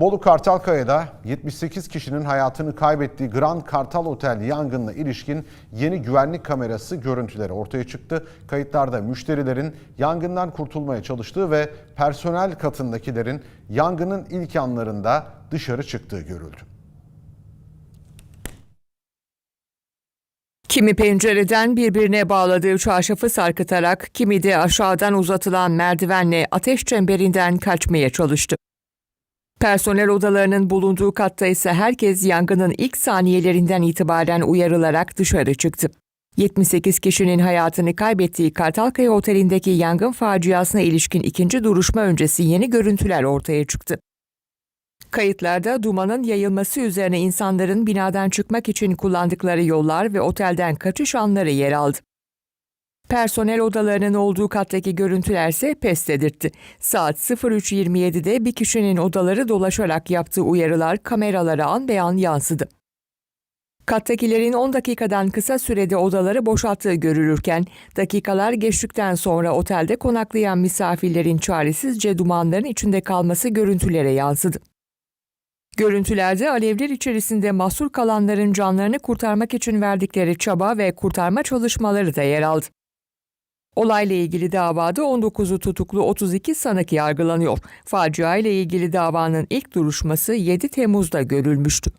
Bolu Kartalkaya'da 78 kişinin hayatını kaybettiği Grand Kartal Otel yangınına ilişkin yeni güvenlik kamerası görüntüleri ortaya çıktı. Kayıtlarda müşterilerin yangından kurtulmaya çalıştığı ve personel katındakilerin yangının ilk anlarında dışarı çıktığı görüldü. Kimi pencereden birbirine bağladığı çarşafı sarkıtarak, kimi de aşağıdan uzatılan merdivenle ateş çemberinden kaçmaya çalıştı. Personel odalarının bulunduğu katta ise herkes yangının ilk saniyelerinden itibaren uyarılarak dışarı çıktı. 78 kişinin hayatını kaybettiği Kartalkaya Oteli'ndeki yangın faciasına ilişkin ikinci duruşma öncesi yeni görüntüler ortaya çıktı. Kayıtlarda dumanın yayılması üzerine insanların binadan çıkmak için kullandıkları yollar ve otelden kaçış anları yer aldı. Personel odalarının olduğu kattaki görüntülerse pes dedirtti. Saat 03.27'de bir kişinin odaları dolaşarak yaptığı uyarılar kameralara an be an yansıdı. Kattakilerin 10 dakikadan kısa sürede odaları boşalttığı görülürken, dakikalar geçtikten sonra otelde konaklayan misafirlerin çaresizce dumanların içinde kalması görüntülere yansıdı. Görüntülerde alevler içerisinde mahsur kalanların canlarını kurtarmak için verdikleri çaba ve kurtarma çalışmaları da yer aldı. Olayla ilgili davada 19'u tutuklu 32 sanık yargılanıyor. Facia ile ilgili davanın ilk duruşması 7 Temmuz'da görülmüştü.